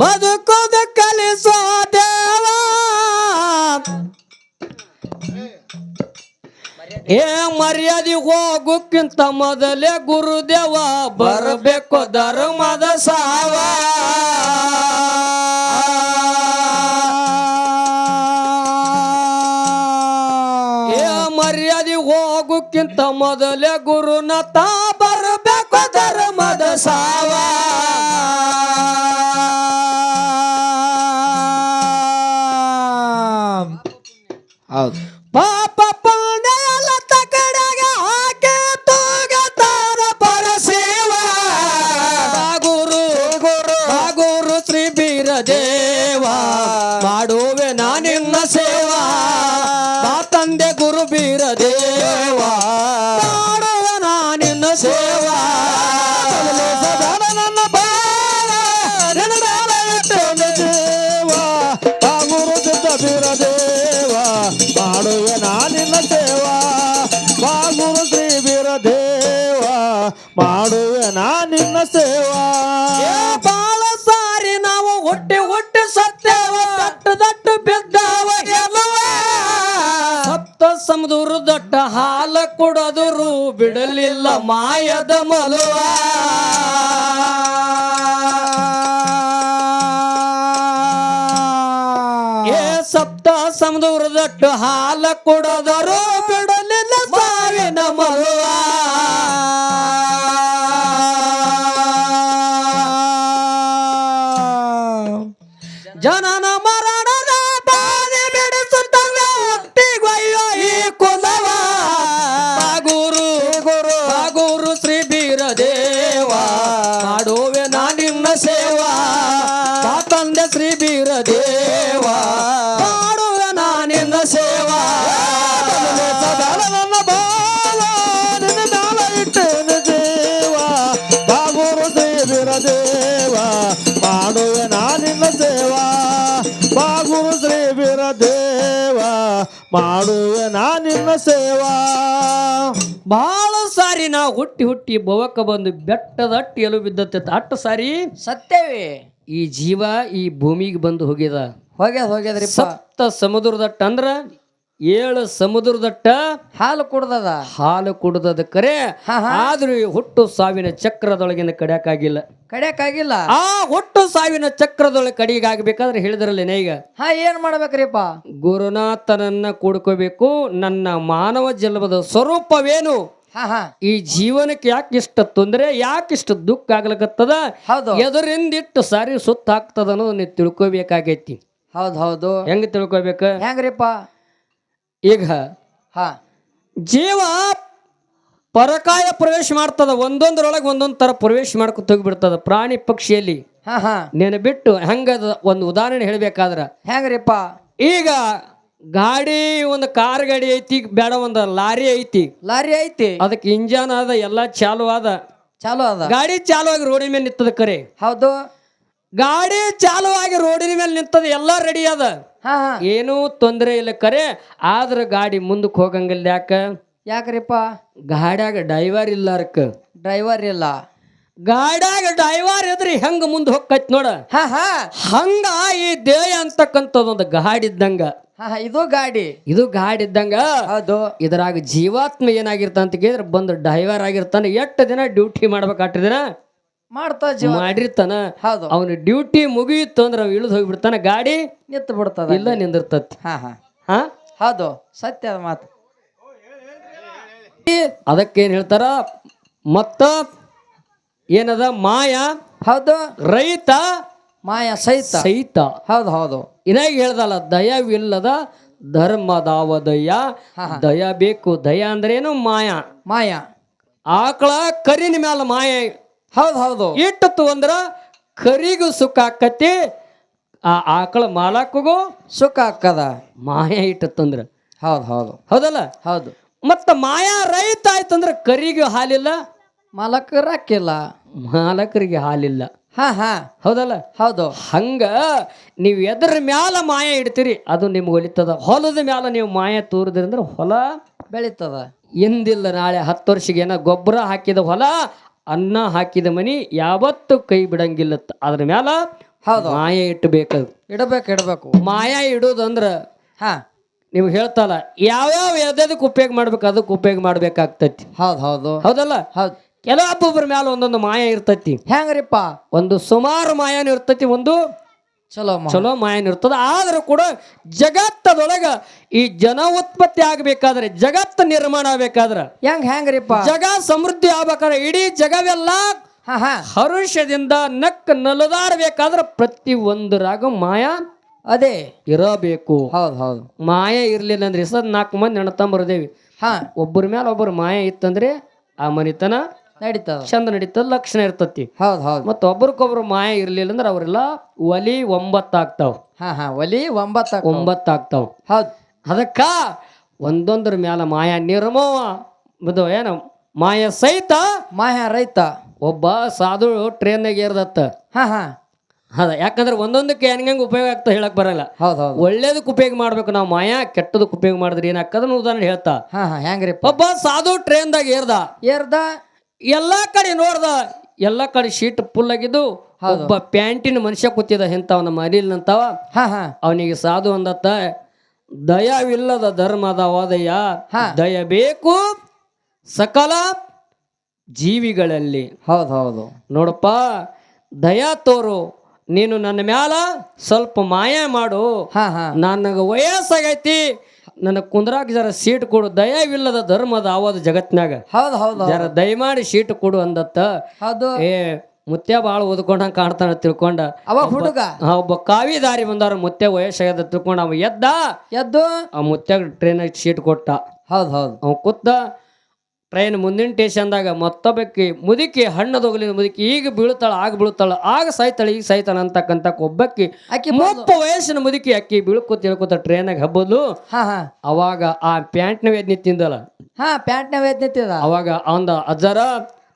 ಬದುಕೋದ ಕಲಿಸೋ ದೇವ. ಏ ಮರ್ಯಾದೆ ಹೋಗುಕ್ಕಿಂತ ಮೊದಲೇ ಗುರುದೇವ, ಬರಬೇಕು ಧರ್ಮದ ಸಾವ. ಏ ಮರ್ಯಾದೆ ಹೋಗುಕ್ಕಿಂತ ಮೊದಲೇ ಗುರುನ ಬರಬೇಕು ಸೇವಾ ಬಾಳ ಸಾರಿ ನಾವು ಹುಟ್ಟಿ ಹುಟ್ಟಿ ಸತ್ತೇವ? ದಟ್ಟ ದಟ್ಟ ಬಿದ್ದಾವ ಸಪ್ತ ಸಮುದ್ರ ದಟ್ಟ ಹಾಲ ಕುಡದರು ಬಿಡಲಿಲ್ಲ ಮಾಯದ ಮಲುವಾ. ಏ, ಸಪ್ತ ಸಮುದ್ರ ದೊಡ್ಡ ಹಾಲ ಕುಡದರು ಬಿಡಲಿಲ್ಲ ಸಾವಿನ ಮಲುವ. ಮಾಡುವೆ ನಾನಿನ್ನ ಸೇವಾ. ಬಹಳ ಸಾರಿ ನಾ ಹುಟ್ಟಿ ಹುಟ್ಟಿ ಬವಕ ಬಂದು ಬೆಟ್ಟದಟ್ಟಿ ಎಲು ಬಿದ್ದತ್ತೆ. ಅಟ್ಟ ಸಾರಿ ಸತ್ಯವೇ. ಈ ಜೀವ ಈ ಭೂಮಿಗೆ ಬಂದು ಹೋಗ್ಯದ. ಹೋಗ್ಯದ ಹೋಗ್ಯದ್ರಿ ಸಪ್ತ ಸಮುದ್ರದಟ್ಟ ಅಂದ್ರ ಏಳು ಸಮುದ್ರದಟ್ಟ ಹಾಲು ಕುಡ್ದದ. ಹಾಲು ಕುಡ್ದದ ಕರೆ. ಆದ್ರೂ ಈ ಹುಟ್ಟು ಸಾವಿನ ಚಕ್ರದೊಳಗಿನ ಕಡಿಯಕ್ಕಾಗಿಲ್ಲ ಕಡಿಯಕ್ಕಾಗಿಲ್ಲ ಆ ಹುಟ್ಟು ಸಾವಿನ ಚಕ್ರದೊಳಗೆ ಕಡಿಗಾಗಬೇಕಾದ್ರೆ ಹೇಳಿದ್ರಲ್ಲೇನೆ ಈಗ? ಹಾ ಏನ್ ಮಾಡ್ಬೇಕ್ರಿಪ್ಪ? ಗುರುನಾಥನನ್ನ ಕೂಡ್ಕೋಬೇಕು. ನನ್ನ ಮಾನವ ಜನ್ಮದ ಸ್ವರೂಪವೇನು? ಈ ಜೀವನಕ್ಕೆ ಯಾಕೆ ಇಷ್ಟ ತೊಂದರೆ ಯಾಕೆ ಇಷ್ಟ ದುಃಖ ಆಗ್ಲಕತ್ತದ? ಹೌದು. ಎದರಿಂದಿಟ್ಟು ಸಾರಿ ಸುತ್ತ ಅನ್ನೋದನ್ನ ಅನ್ನೋದು ನೀವು ತಿಳ್ಕೊಬೇಕಾಗೈತಿ. ಹೌದ್ ಹೌದು. ಹೆಂಗ್ ತಿಳ್ಕೊಬೇಕು? ಹೆಂಗ್ರಿಪ್ಪ? ಈಗ ಹಾ. ಜೀವ ಪರಕಾಯ ಪ್ರವೇಶ ಮಾಡ್ತದ ಒಂದೊಂದ್ರೊಳಗೆ ಒಂದೊಂದ್ ತರ ಪ್ರವೇಶ ಮಾಡ್ಕೊತ ಹೋಗ್ಬಿಡ್ತದ ಪ್ರಾಣಿ ಪಕ್ಷಿಯಲ್ಲಿ. ಹಾ ಹಾ. ನೆನ ಬಿಟ್ಟು ಹೆಂಗದ ಒಂದು ಉದಾಹರಣೆ ಹೇಳ್ಬೇಕಾದ್ರ ಹೆಂಗ್ರಿಪ್ಪ? ಈಗ ಗಾಡಿ ಒಂದು ಕಾರ್ ಗಾಡಿ ಐತಿ ಬೇಡ ಒಂದು ಲಾರಿ ಐತಿ. ಲಾರಿ ಐತಿ? ಅದಕ್ಕೆ ಇಂಜನ್ ಅದ ಎಲ್ಲ ಚಾಲು ಅದ. ಚಾಲು ಅದ. ಗಾಡಿ ಚಾಲು ಆಗಿ ರೋಡಿನ ಮೇಲೆ ನಿಂತದ ಕರೆ. ಹೌದು. ಗಾಡಿ ಚಾಲು ಆಗಿ ರೋಡಿನ ಮೇಲೆ ನಿಂತದ ಎಲ್ಲ ರೆಡಿ ಅದ. ಏನೂ ತೊಂದರೆ ಇಲ್ಲ ಕರೆ ಆದ್ರ ಗಾಡಿ ಮುಂದಕ್ಕೆ ಹೋಗಂಗಿಲ್ಲ ಯಾಕ? ಯಾಕ್ರಿಪ್ಪ? ಗಾಡ್ಯಾಗ ಡೈವರ್ ಇಲ್ಲ ಅರ್ಕ. ಡ್ರೈವರ್ ಇಲ್ಲ. ಗಾಡ್ಯಾಗ ಡೈವರ್ ಇದ್ರಿ ಹೆಂಗ ಮುಂದೆ ಹೋಗ್ಕೈತ್ ನೋಡ. ಹಾ ಹಾ. ಹಂಗ ಈ ದೇಹ ಅಂತಕ್ಕಂಥದ್ದೊಂದು ಗಾಡಿ ಇದ್ದಂಗ. ಹಾ ಹಾ, ಇದು ಗಾಡಿ. ಇದು ಗಾಡಿ ಇದ್ದಂಗ. ಅದು ಇದ್ರಾಗ ಜೀವಾತ್ಮ ಏನಾಗಿರ್ತ ಅಂತ ಕೇಳಿದ್ರೆ ಬಂದು ಡೈವರ್ ಆಗಿರ್ತಾನೆ ಎಷ್ಟು ದಿನ ಡ್ಯೂಟಿ ಮಾಡ್ಬೇಕು ದಿನ ಮಾಡ್ತಾ ಜೀವ ಮಾಡಿರ್ತಾನ. ಹೌದು. ಅವನ ಡ್ಯೂಟಿ ಮುಗಿಯಿತು ಅಂದ್ರೆ ಅವ್ ಇಳಿದು ಹೋಗ್ಬಿಡ್ತಾನ ಗಾಡಿ ನಿಂತು ಬಿಡ್ತದ ಇಲ್ಲ ನಿಂದಿರ್ತತಿ. ಹಾ ಹಾ. ಹಾ? ಹೌದು ಸತ್ಯದ ಮಾತು. ಅದಕ್ಕೇನ್ ಹೇಳ್ತಾರ? ಮತ್ತ ಏನದ? ಮಾಯಾ ಹೌದು. ರೈತ ಮಾಯಾ ಸಹಿತ. ಸಹಿತ. ಹೌದು ಹೌದು. ಇನ್ನಾಗಿ ಹೇಳ್ದಲ್ಲ ದಯವಿಲ್ಲದ ಧರ್ಮದಾವ ದಯ. ದಯ ಬೇಕು ದಯ ಅಂದ್ರೇನು ಮಾಯ. ಮಾಯಾ. ಆಕಳ ಕರಿನ ಮ್ಯಾಲ ಮಾಯ ಹೌದು ಹೌದು. ಇಟ್ಟತ್ತು ಅಂದ್ರ ಕರಿಗೂ ಸುಖ ಆಕತಿ ಆ ಆಕಳ ಮಾಲಾಕಗೂ ಸುಖ ಆಕ್ಕದ ಮಾಯ ಇಟ್ಟತ್ತಂದ್ರ ಹೌದು ಹೌದು. ಹೌದಲ್ಲ? ಹೌದು. ಮತ್ತ ಮಾಯಾ ರೈತ ಆಯ್ತಂದ್ರ ಕರಿಗೂ ಹಾಲಿಲ್ಲ. ಮಾಲಕರ ಹಾಕಿಲ್ಲ. ಮಾಲಕರಿಗೆ ಹಾಲಿಲ್ಲ. ಹಾ ಹಾ. ಹೌದಲ್ಲ? ಹೌದು. ಹಂಗ ನೀವು ಎದ್ರ ಮ್ಯಾಲ ಮಾಯ ಇಡ್ತೀರಿ ಅದು ನಿಮ್ಗೆ ಒಲಿತದ. ಹೊಲದ ಮ್ಯಾಲ ನೀವು ಮಾಯ ತೋರಿದ್ರಿ ಅಂದ್ರೆ ಹೊಲ ಬೆಳೀತದ. ಎಂದಿಲ್ಲ. ನಾಳೆ ಹತ್ತು ವರ್ಷಕ್ಕೆ ಏನೋ ಗೊಬ್ಬರ ಹಾಕಿದ ಹೊಲ ಅನ್ನ ಹಾಕಿದ ಮನಿ ಯಾವತ್ತು ಕೈ ಬಿಡಂಗಿಲ್ಲ ಅದ್ರ ಮ್ಯಾಲ ಹೌದು. ಮಾಯ ಇಟ್ಟು ಬೇಕದು ಇಡಬೇಕು ಇಡಬೇಕು. ಮಾಯ ಇಡೋದಂದ್ರ ಹಾ. ನಿಮ್ಗೆ ಹೇಳ್ತಲ್ಲ ಯಾವ್ಯಾವ ಎದಕ್ಕೆ ಉಪಯೋಗ ಮಾಡ್ಬೇಕು ಅದಕ್ಕೆ ಉಪಯೋಗ ಮಾಡ್ಬೇಕಾಗ್ತೈತಿ. ಹೌದು ಹೌದು. ಹೌದಲ್ಲ? ಹೌದು. ಕೆಲವೊಬ್ಬೊಬ್ಬರ ಮ್ಯಾಲ ಒಂದೊಂದು ಮಾಯ ಇರ್ತೈತಿ. ಹೆಂಗ್ರಿಪ್ಪ? ಒಂದು ಸುಮಾರು ಮಾಯಾನು ಇರ್ತೈತಿ ಒಂದು ಚಲೋ ಚಲೋ ಮಾಯನ್ ಇರ್ತದ. ಆದರೂ ಕೂಡ ಜಗತ್ತದೊಳಗ ಈ ಜನ ಉತ್ಪತ್ತಿ ಆಗ್ಬೇಕಾದ್ರೆ ಜಗತ್ತು ನಿರ್ಮಾಣ ಆಗ್ಬೇಕಾದ್ರೆ ಹೆಂಗ್ ಹೆಂಗ್ರಿಪ್ಪ? ಜಗ ಸಮೃದ್ಧಿ ಆಗ್ಬೇಕಾದ್ರೆ ಇಡೀ ಜಗವೆಲ್ಲ ಹಾ ಹಾ. ಹರುಷದಿಂದ ನಕ್ಕ ನಲದಾಡ್ಬೇಕಾದ್ರೆ ಪ್ರತಿ ಒಂದರಾಗ ಮಾಯ ಅದೇ. ಇರಬೇಕು. ಹೌದು ಹೌದು. ಮಾಯ ಇರ್ಲಿಲ್ಲ ಅಂದ್ರೆ ಸದ್ ನಾಲ್ಕು ಮಂದಿ ಅಣ್ಣತಂಬರದೇವಿ ಹಾ. ಒಬ್ಬರ ಮೇಲೆ ಒಬ್ಬರು ಮಾಯ ಇತ್ತಂದ್ರೆ ಆ ಮನಿತನ ನಡೀತದ. ಚಂದ ನಡೀತದ ಲಕ್ಷಣ ಇರ್ತತಿ. ಹೌದು ಹೌದು. ಮತ್ತ ಒಬ್ರಕೊಬ್ರು ಮಾಯ ಇರ್ಲಿಲ್ಲ ಅಂದ್ರೆ ಅವರೆಲ್ಲ ಒಲಿ ಒಂಬತ್ತಾಗ್ತಾವ. ಹಾ ಹಾ ಒಲಿ ಒಂಬತ್ತ ಒಂಬತ್ತಾಗ್ತಾವ. ಹೌದು. ಅದಕ್ಕ ಒಂದೊಂದ್ರ ಮ್ಯಾಲ ಮಾಯ ನಿರ್ಮೋವ ಇದು ಏನು ಮಾಯ ಸಹಿತ ಮಾಯ ರೈತ. ಒಬ್ಬ ಸಾಧು ಟ್ರೈನ್ನಾಗ ಏರ್ದತ್ತ. ಹಾ ಹಾ. ಅದ ಯಾಕಂದ್ರೆ ಒಂದೊಂದಕ್ಕೆ ಹೆಂಗೆ ಉಪಯೋಗ ಆಗ್ತಾ ಹೇಳಕ್ ಬರಲ್ಲ. ಹೌದು ಹೌದು. ಒಳ್ಳೇದಕ್ಕೆ ಉಪಯೋಗ ಮಾಡ್ಬೇಕು ನಾವು ಮಾಯಾ ಕೆಟ್ಟದಕ್ಕೆ ಉಪಯೋಗ ಮಾಡಿದ್ರೆ ಏನಾಗ್ತದ ಉದಾಹರಣೆ ಹೇಳ್ತಾ. ಹಾ ಹಾ ಹೆಂಗ್ರಿಪ್ಪ? ಒಬ್ಬ ಸಾಧು ಟ್ರೈನ್ದಾಗ ಏರ್ದ. ಏರ್ದ. ಎಲ್ಲಾ ಕಡೆ ನೋಡ್ದ ಎಲ್ಲಾ ಕಡೆ ಶೀಟ್ ಫುಲ್ ಆಗಿದ್ದು ಒಬ್ಬ ಪ್ಯಾಂಟಿನ ಮನುಷ್ಯ ಕೂತಿದ ಇಂಥವ್ ನಮ್ಮ ಅನಿಲ್ನಂತವ ಹಾ ಹಾ. ಅವನಿಗೆ ಸಾಧು ಅಂದತ್ತ ದಯವಿಲ್ಲದ ಧರ್ಮದ ವಾದಯ್ಯ. ದಯ ಬೇಕು ಸಕಲ ಜೀವಿಗಳಲ್ಲಿ. ಹೌದು ಹೌದು. ನೋಡಪ್ಪ ದಯಾ ತೋರು ನೀನು ನನ್ನ ಮ್ಯಾಲ ಸ್ವಲ್ಪ ಮಾಯ ಮಾಡು. ನನಗೆ ವಯಸ್ಸಾಗೈತಿ ನನಗೆ ಕುಂದ್ರಾಕ್ ಜರ ಸೀಟ್ ಕೊಡು. ದಯವಿಲ್ಲದ ಧರ್ಮದ ಆವದ ಜಗತ್ನಾಗ ಹೌದು ಹೌದು ಜರ ದಯಮಾಡಿ ಸೀಟ್ ಕೊಡು ಅಂದತ್ತ. ಹೌದು. ಏ ಮುತ್ಯ ಭಾಳ ಓದ್ಕೊಂಡಂಗೆ ಕಾಣ್ತಾನ ತಿಳ್ಕೊಂಡ. ಅವಾಗ ಹುಡುಗ? ಒಬ್ಬ ಕಾವಿ ದಾರಿ ಬಂದಾರ ಮುತ್ಯ ವಯಸ್ಸಾಗ್ಯದ ತಿಳ್ಕೊಂಡ. ಅವ ಎದ್ದ? ಎದ್ದು? ಆ ಮುತ್ಯಾಗ ಟ್ರೈನಾಗ ಸೀಟ್ ಕೊಟ್ಟ. ಹೌದು ಹೌದು. ಅವ ಕೂತ ಟ್ರೈನ್ ಮುಂದಿನ ಟೇಷನ್ದಾಗ ಮತ್ತೊಬ್ಬಕ್ಕೆ ಮುದುಕಿ ಹಣ್ಣದೊಗಲಿನ ಮುದುಕಿ ಈಗ ಬೀಳ್ತಾಳ ಆಗ ಬೀಳ್ತಾಳ ಆಗ ಸಾಯ್ತಾಳೆ ಈಗ ಸಾಯ್ತಾಳ ಅಂತಕ್ಕಂತ ಒಬ್ಬಕ್ಕಿ ಆಕಿ ಮುಪ್ಪ ವಯಸ್ಸಿನ ಮುದುಕಿ ಅಕ್ಕಿ ಬೀಳ್ಕೊತ ತಿಳ್ಕೊತ ಟ್ರೈನಾಗ ಹಬ್ಬದು ಹಾ ಅವಾಗ ಆ ಪ್ಯಾಂಟ್ನ ವೇದನೆ ತಿಂದಲ್ಲ ಹಾ ಪ್ಯಾಂಟ್ನ ವೇದ್ನಿತ್ತಿದ ಅವಾಗ ಅಂದ ಅಜ್ಜರ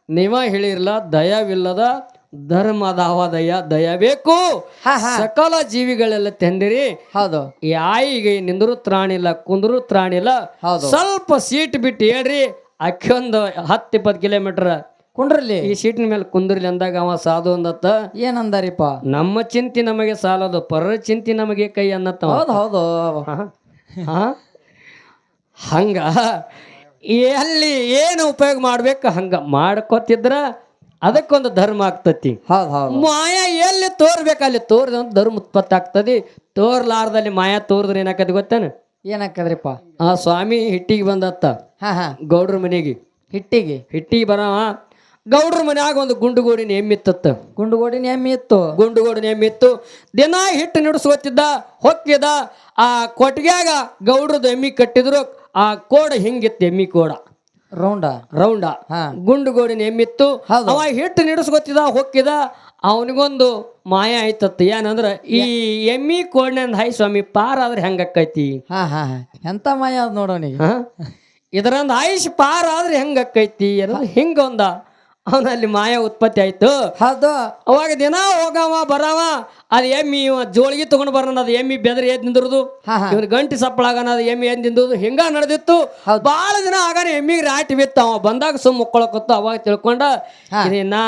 ನೀವ ಹೇಳಿರ್ಲ ದಯವಿಲ್ಲದ ಧರ್ಮದ ಅವದಯ ದಯ ಬೇಕು ಹಾ ಹಾ. ಸಕಲ ಜೀವಿಗಳೆಲ್ಲ ತಂದಿರಿ. ಹೌದು. ಯಾಯಿಗೆ ನಿಂದ್ರು ತ್ರಾಣಿಲ್ಲ ಕುಂದ್ರು ತ್ರಾಣಿಲ್ಲ. ಸ್ವಲ್ಪ ಸೀಟ್ ಬಿಟ್ಟು ಹೇಳ್ರಿ ಅಕ್ಕೊಂದು ಹತ್ತು ಇಪ್ಪತ್ತು ಕಿಲೋಮೀಟರ್ ಕುಂಡ್ರಲ್ಲಿ? ಈ ಸೀಟಿನ ಮೇಲೆ ಕುಂದ್ರಲಿ ಅಂದಾಗ ಅವ ಸಾಧು ಅಂದತ್ತ. ಏನಂದಾರಿಪ್ಪ? ನಮ್ಮ ಚಿಂತೆ ನಮಗೆ ಸಾಲದು ಪರರ ಚಿಂತೆ ನಮಗೆ ಕೈ ಅನ್ನತ್ತ ಹೌದು ಹೌದು. ಹಾ? ಹಂಗ ಎಲ್ಲಿ ಏನು ಉಪಯೋಗ ಮಾಡ್ಬೇಕು ಹಂಗ ಮಾಡ್ಕೊತಿದ್ರ ಅದಕ್ಕೊಂದು ಧರ್ಮ ಆಗ್ತತಿ. ಹೌದು ಹೌದು. ಮಾಯ ಎಲ್ಲಿ ತೋರ್ಬೇಕು ಅಲ್ಲಿ ತೋರ್ದ ಧರ್ಮ ಉತ್ಪತ್ತಿ ಆಗ್ತದೆ. ತೋರ್ಲಾರ್ದಲ್ಲಿ ಮಾಯಾ ತೋರಿದ್ರೆ ಏನಾಕತಿ ಗೊತ್ತೇನು? ಏನಾಕದ್ರಿಪ್ಪ ಆ ಸ್ವಾಮಿ ಹಿಟ್ಟಿಗೆ ಬಂದತ್ತ. ಹಾ ಹಾ. ಗೌಡ್ರ ಮನೆಗೆ. ಹಿಟ್ಟಿಗೆ? ಹಿಟ್ಟಿಗೆ ಬರವ. ಗೌಡ್ರ ಮನ್ಯಾಗ ಒಂದು ಗುಂಡುಗೋಡಿನ ಎಮ್ಮಿತ್ತತ್ತ ಗುಂಡುಗೋಡಿನ ಎಮ್ಮಿ ಇತ್ತು? ಗುಂಡುಗೋಡಿನ ಎಮ್ಮಿತ್ತು ದಿನ ಹಿಟ್ಟು ನಿಡಿಸ್ಕೊತಿದ್ದ ಹೊಕ್ಕಿದ ಆ ಕೊಟ್ಟಿಗೆಯಾಗ ಗೌಡ್ರದ ಎಮ್ಮಿ ಕಟ್ಟಿದ್ರು. ಆ ಕೋಡ ಹಿಂಗಿತ್ತು ಎಮ್ಮಿ ಕೋಡ. ರೌಂಡ? ರೌಂಡ. ಹಾ. ಗುಂಡುಗೋಡಿನ ಎಮ್ಮಿತ್ತು ಹೌದು. ಅವ ಹಿಟ್ಟು ನಿಡಿಸ್ಕೊತಿದ ಹೊಕ್ಕಿದ ಅವನಿಗೊಂದು ಮಾಯ ಆಯ್ತತ್ತ ಏನಂದ್ರ ಈ ಎಮ್ಮಿ ಕೋಡ್ನಂದ ಹಾಯ್ ಸ್ವಾಮಿ ಪಾರ ಆದ್ರೆ ಹೆಂಗಕ್ಕೈತಿ? ಹಾ ಎಂತ ಮಾಯ ಅದ್ ನೋಡೋನಿಗೆ ಹ? ಇದರಂದ ಆಯುಷ್ ಪಾರ ಆದ್ರೆ ಹೆಂಗಕ್ಕೈತಿ? ಎಲ್ಲ ಹಿಂಗ ಒಂದ. ಅವನಲ್ಲಿ ಮಾಯ ಉತ್ಪತ್ತಿ ಆಯ್ತು. ಹೌದು. ಅವಾಗ ದಿನ ಹೋಗವ ಬರವ ಅದು ಎಮ್ಮಿ ಇವ ಜೋಳಿಗೆ ತಗೊಂಡ್ ಬರೋಣ ಅದು ಎಮ್ಮಿ ಬೆದರಿ ಎದ್ ನಿಂದಿರುದು. ಹಾ ಗಂಟಿ ಸಪ್ಪಳಾಗನ ಅದು ಎಮ್ಮಿ ಎದ್ ನಿಂದಿರುದು. ಹಿಂಗ ನಡೆದಿತ್ತು. ಬಾಳ ದಿನ ಆಗಾನ ಎಮ್ಮಿಗೆ ರಾಟಿ ಬಿತ್ತ. ಅವ ಬಂದಾಗ ಸುಮ್ ಮುಕ್ಕೊಳಕತ್ತು. ಅವಾಗ ತಿಳ್ಕೊಂಡ. ನಾ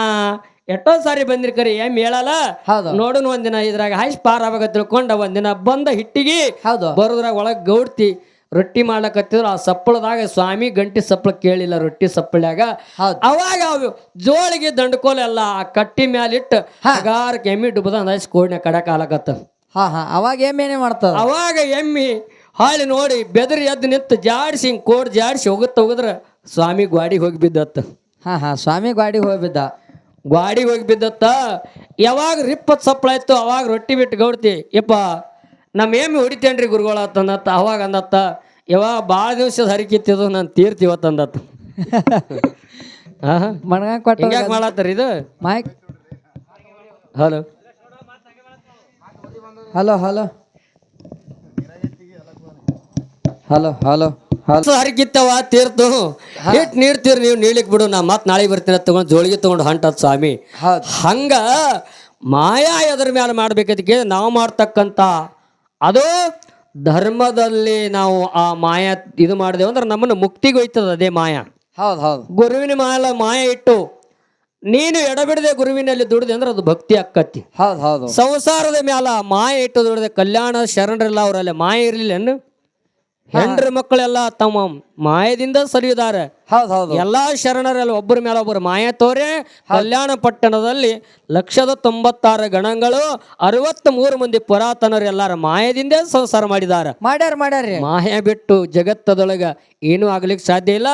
ಎಷ್ಟೋ ಸಾರಿ ಬಂದಿರಿ ಕರಿ ಎಮ್ಮಿ ಹೇಳಲ್ಲ ಹೌದು. ನೋಡುನ್ ಒಂದಿನ ಇದ್ರಾಗ ಹಾಯ್ಸ್ ಪಾರ್ ಆವಾಗ ತಿಳ್ಕೊಂಡ ಒಂದಿನ ಬಂದ ಹಿಟ್ಟಿಗೆ ಹೌದು. ಬರೋದ್ರಾಗ ಒಳಗ್ ಗೌಡ್ತಿ ರೊಟ್ಟಿ ಮಾಡಕತ್ತಿದ್ರು ಆ ಸಪ್ಪಳದಾಗ ಸ್ವಾಮಿ ಗಂಟಿ ಸಪ್ಪಳ ಕೇಳಿಲ್ಲ ರೊಟ್ಟಿ ಸಪ್ಪಳ್ಯಾಗ. ಹೌದು. ಅವಾಗ ಅವು ಜೋಳಿಗೆ ದಂಡ್ಕೋಲೆಲ್ಲ ಆ ಕಟ್ಟಿ ಮ್ಯಾಲಿಟ್ಟು ಹಗಾರ ಕೆಮ್ಮಿ ಡುಬ್ಬದ ಅಂದಾಜ್ ಕೋಡ್ನ ಕಡಕ ಆಲಕತ್ತ ಹಾ ಹಾ. ಅವಾಗ ಎಮ್ಮೆನೆ ಮಾಡ್ತದ? ಅವಾಗ ಎಮ್ಮಿ ಹಾಳಿ ನೋಡಿ ಬೆದರಿ ಎದ್ದು ನಿಂತು ಜಾಡ್ಸಿ ಹಿಂಗ್ ಕೋಡ್ ಜಾಡ್ಸಿ ಹೋಗುತ್ತ ಹೋಗಿದ್ರ ಸ್ವಾಮಿ ಗ್ವಾಡಿಗೆ ಹೋಗಿ ಬಿದ್ದತ್ತ. ಹಾ ಹಾ. ಸ್ವಾಮಿ ಗಾಡಿ ಹೋಗ್ಬಿದ್ದ ಗ್ವಾಡಿಗೆ ಹೋಗಿ ಬಿದ್ದತ್ತ. ಯಾವಾಗ ರಿಪ್ಪತ್ ಇತ್ತು ಅವಾಗ ರೊಟ್ಟಿ ಬಿಟ್ಟು ಗೌಡ್ತಿ ಯಪ್ಪ ನಮ್ಮ ಏಮಿ ಹೊಡಿತೇನ್ರಿ ಗುರುಗಳ ತಂದತ್ತ ಅವಾಗ ಅಂದತ್ತ ಯಾವಾಗ ಭಾಳ ದಿವಸದ ಹರಿಕಿತ್ತಿದ್ದು ನಾನು ತೀರ್ತಿವತ್ತಂದತ್ತ ಮಾಡ್ತಾರ ಹಿಂಗ್ಯಾಕ್ ಮಾಡತ್ತಾರ ಇದು? Mike. Hello. Hello hello. Hello hello. Hello ಹರಿಕಿತ್ತವ ತೀರ್ತು ಹಿಟ್ ನೀಡ್ತೀರಿ ನೀವು ನೀಳಿಕ್ ಬಿಡು ನಾ ಮತ್ ನಾಳೆ ಬರ್ತೀನಿ ತಗೊಂಡು ಜೋಳಿಗೆ ತಗೊಂಡು ಹೊಂಟದ್ ಸ್ವಾಮಿ. ಹಂಗ ಮಾಯಾ ಎದ್ರ ಮ್ಯಾಲ ಮಾಡ್ಬೇಕದಕ್ಕೆ ನಾವು ಮಾಡ್ತಕ್ಕಂತ ಅದು ಧರ್ಮದಲ್ಲಿ ನಾವು ಆ ಮಾಯಾ ಇದು ಮಾಡಿದೆವು ಅಂದ್ರೆ ನಮ್ಮನ್ನು ಮುಕ್ತಿಗೆ ಒಯ್ತದ ಅದೇ ಮಾಯಾ. ಹೌದು ಹೌದು. ಗುರುವಿನ ಮಾಲ ಮಾಯ ಇಟ್ಟು ನೀನು ಎಡಬಿಡದೆ ಗುರುವಿನಲ್ಲಿ ದುಡಿದೆ ಅಂದ್ರೆ ಅದು ಭಕ್ತಿ ಅಕ್ಕತ್ತಿ ಹೌದು ಹೌದು. ಸಂಸಾರದ ಮ್ಯಾಲ ಮಾಯ ಇಟ್ಟು ದುಡಿದೆ ಕಲ್ಯಾಣ ಶರಣರಿಲ್ಲ ಅವರಲ್ಲಿ ಮಾಯ ಇರಲಿಲ್ಲ ಹೆಂಡ್ರ ಮಕ್ಕಳೆಲ್ಲ ತಮ್ಮ ಮಾಯದಿಂದ ಸರಿಯುತ್ತಾರೆ. ಹೌದು ಹೌದು. ಎಲ್ಲಾ ಶರಣರಲ್ಲಿ ಒಬ್ಬರ ಮೇಲೆ ಒಬ್ಬರು ಮಾಯ ತೋರೆ ಕಲ್ಯಾಣ ಪಟ್ಟಣದಲ್ಲಿ ಲಕ್ಷದ ತೊಂಬತ್ತಾರು ಗಣಗಳು ಅರವತ್ತ್ ಮೂರು ಮಂದಿ ಪುರಾತನರು ಎಲ್ಲಾರ ಮಾಯದಿಂದ ಸಂಸಾರ ಮಾಡಿದಾರ ಮಾಡ್ಯಾರ ಮಾಡ್ಯಾರ್ರಿ ಮಾಯ ಬಿಟ್ಟು ಜಗತ್ತದೊಳಗ ಏನು ಆಗ್ಲಿಕ್ಕೆ ಸಾಧ್ಯ ಇಲ್ಲ.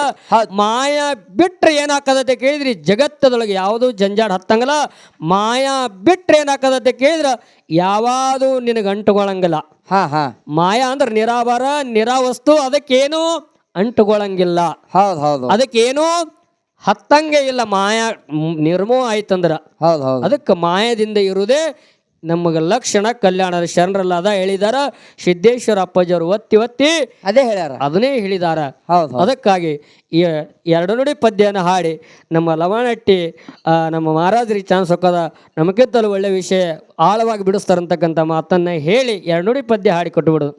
ಮಾಯ ಬಿಟ್ರೆ ಏನಾಕದತ್ತೆ ಕೇಳಿದ್ರಿ? ಜಗತ್ತದೊಳಗೆ ಯಾವುದು ಜಂಜಾಡ ಹತ್ತಂಗಲ್ಲ. ಮಾಯ ಬಿಟ್ರೆ ಏನಾಕದತ್ತೆ ಕೇಳಿದ್ರ? ಯಾವಾದು ನಿನಗೆ ಅಂಟುಗೊಳಂಗಿಲ್ಲ. ಹಾ ಹಾ. ಮಾಯಾ ಅಂದ್ರೆ ನಿರಾಭಾರ ನಿರಾವಸ್ತು ಅದಕ್ಕೇನು ಅಂಟುಗೊಳಂಗಿಲ್ಲ. ಹೌದು ಹೌದು. ಅದಕ್ಕೇನು ಹತ್ತಂಗೆ ಇಲ್ಲ ಮಾಯಾ ನಿರ್ಮೋ ಆಯ್ತಂದ್ರ. ಹೌದು ಹೌದು. ಅದಕ್ಕೆ ಮಾಯದಿಂದ ಇರುವುದೇ ನಮಗೆ ಲಕ್ಷಣ ಕಲ್ಯಾಣ ಶರಣರಲ್ಲ ಅದ ಹೇಳಿದಾರ ಸಿದ್ದೇಶ್ವರ ಅಪ್ಪಾಜಿಯವರು ಒತ್ತಿ ಒತ್ತಿ ಅದೇ ಹೇಳ್ಯಾರ. ಅದನ್ನೇ ಹೇಳಿದಾರ. ಹೌದು ಅದಕ್ಕಾಗಿ ಈ ಎರಡು ನುಡಿ ಪದ್ಯನ ಹಾಡಿ ನಮ್ಮ ಲವಣಟ್ಟಿ ನಮ್ಮ ಮಹಾರಾಜರಿಗೆ ಚಾನ್ಸ್ ಹೊಕ್ಕದ ನಮಗಿಂತಲೂ ಒಳ್ಳೆ ವಿಷಯ ಆಳವಾಗಿ ಬಿಡಿಸ್ತಾರಂತಕ್ಕಂಥ ಮಾತನ್ನ ಹೇಳಿ ಎರಡು ನುಡಿ ಪದ್ಯ ಹಾಡಿ ಕೊಟ್ಟುಬಿಡು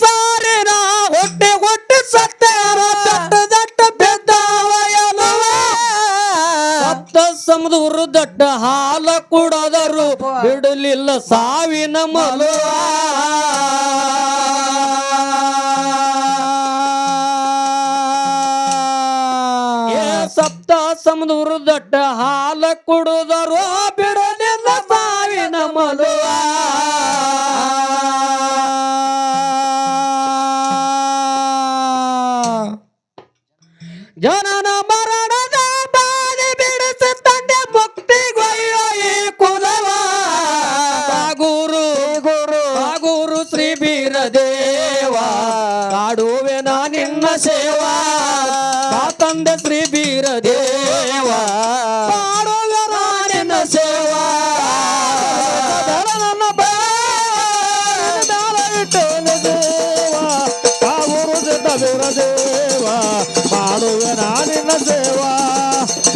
ಸಾರಿನ ಹೊಟ್ಟೆ ಹೊಟ್ಟೆ ಸತ್ಯಾರ ಸಮುದ್ರ ದಟ್ಟ ಹಾಲ ಕುಡದರು. ಬಿಡಲಿಲ್ಲ ಸಾವಿನ ಮಲ ಸಪ್ತ ಸಮುದ್ರ ದಟ್ಟ ಹಾಲ ಕುಡುದರು. ಶ್ರೀ ಬೀರದೇವ. ಕಾಡುವೆ ನಾ ನಿನ್ನ ಸೇವಾ. ತಂದೆ ಶ್ರೀ ಬೀರದೇವ. ಕಾಡುವೆ ನಾ ನಿನ್ನ ಸೇವಾ. ನನ್ನ ಬಾಳ ದೇವಾ ಕಾಗುರು ಸಿದ್ಧ ಬೀರದೇವ. ನಾ ನಿನ್ನ ಸೇವಾ.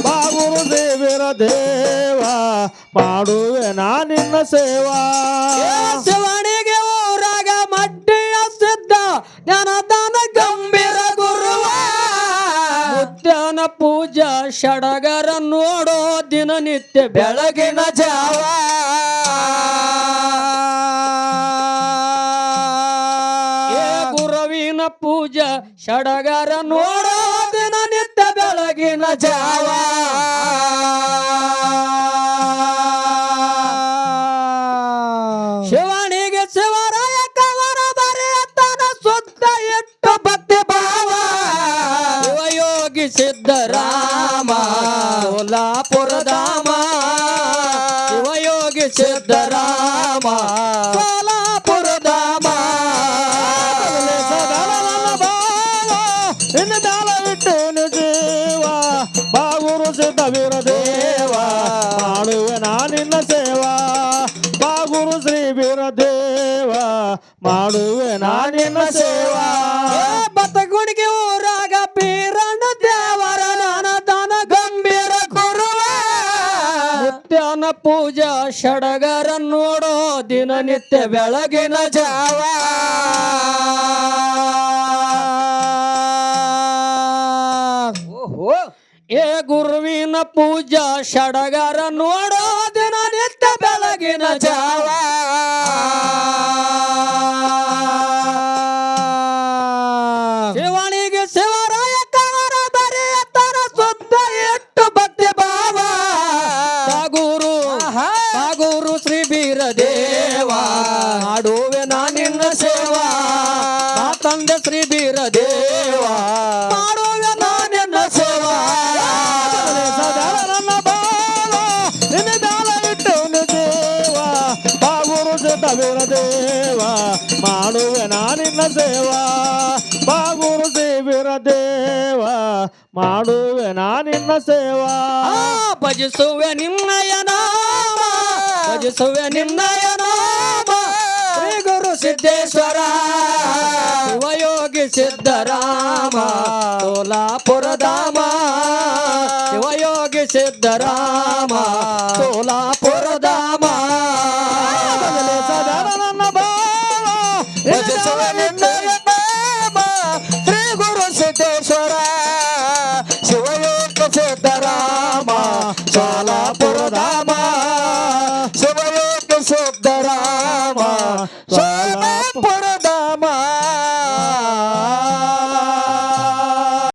ಬಾಗುರು ದೇವಿರ ದೇವಾ ಮಾಡುವೆ ನಾನಿನ್ನ ಸೇವಾ. ಷಡಗರ ನೋಡೋ ದಿನನಿತ್ಯ ಬೆಳಗಿನ ಜಾವ. ಏ ಗುರುವಿನ ಪೂಜಾ ಷಡಗರ ನೋಡೋ ದಿನನಿತ್ಯ ಬೆಳಗಿನ ಜಾವ. ಶಿವನಿಗೆ ನಾನಿನ್ನ ಸೇವಾ ಬಾಗುರು ಶ್ರೀ ವೀರದೇವ ಮಾಡುವೆ ನಾ ನಿನ್ನ ಸೇವಾ. ಬತಗುಣಿಗೆ ಊರಾಗ ಪೀರಣ ದೇವರ ನಾನದಾನ ಗಂಭೀರ ಗುರುವ ನಿತ್ಯನ ಪೂಜಾ ಷಡಗರ ನೋಡೋ ದಿನನಿತ್ಯ ಬೆಳಗಿನ ಜಾವ. ಪೂಜಾ ಷಡಗರ ನೋಡೋ ದಿನ ನಿತ್ಯ ಬೆಳಗಿನ ಜಾವ. ಸೇವಾ ಬಾಗುರು ಸೇವಿರ ದೇವ, ಮಾಡುವೆ ನಾನಿನ್ನ ಸೇವಾ. ಭಜಿಸುವೆ ನಿನ್ನಯ ನಾಮ ಭಜಿಸುವೆ ನಿನ್ನಯ ನಾಮ ಶ್ರೀ ಗುರು ಸಿದ್ದೇಶ್ವರ, ಶಿವಯೋಗಿ ಸಿದ್ದರಾಮ ಸೋಲಾಪುರಧಾಮ ಶಿವಯೋಗಿ ಸಿದ್ದರಾಮ.